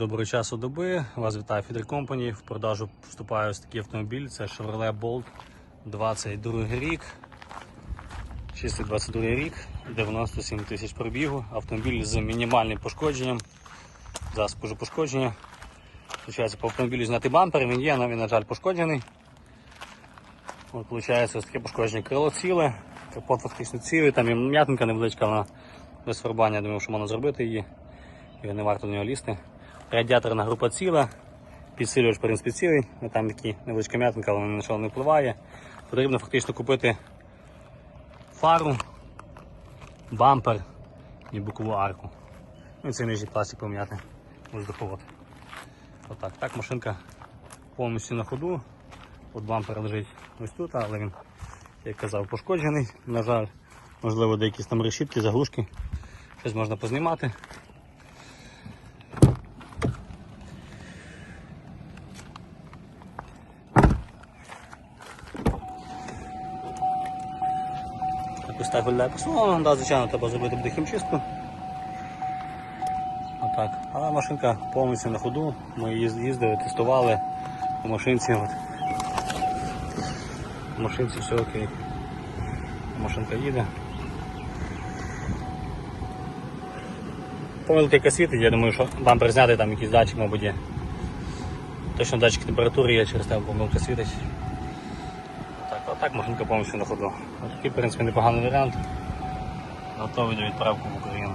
Доброго часу доби. Вас вітає Фідер Компані. В продажу вступає ось такий автомобіль. Це Chevrolet Bolt 22 рік. Чистий 22 рік, 97 тисяч пробігу. Автомобіль з мінімальним пошкодженням. Покажу пошкодження. Получається, по автомобілю зняти бампер, він є, але він, на жаль, пошкоджений. От, виходить, ось таке пошкодження крило ціле, капот фактично цілий, там є м'ятинка невеличка, але без фарбання, думаю, що можна зробити її. Його не варто до нього лізти. Радіаторна група ціла, підсилювач в принципі цілий, Ну, там такі невеличка м'ятинка, вона на що не впливає. Потрібно фактично купити фару, бампер і бокову арку. Ну і цей нижній пластик пом'яти воздуховод. Отак. Так машинка повністю на ходу. От бампер лежить ось тут, але він, як казав, пошкоджений. На жаль, можливо, деякі там решітки, заглушки. Щось можна познімати. Ось так виглядає послуга, да, звичайно, треба зробити буде хімчистку. Отак. Але машинка повністю на ходу. Ми їз- їздили, тестували по машинці. От. По машинці все окей. Машинка їде. Яка світить, я думаю, що бампер знятий, там якийсь датчик, мабуть, є. Точно датчик температури є, через те помилка світить. А так машинка повністю на ходу. Такий, в принципі, непоганий варіант. Готовий до відправки в Україну.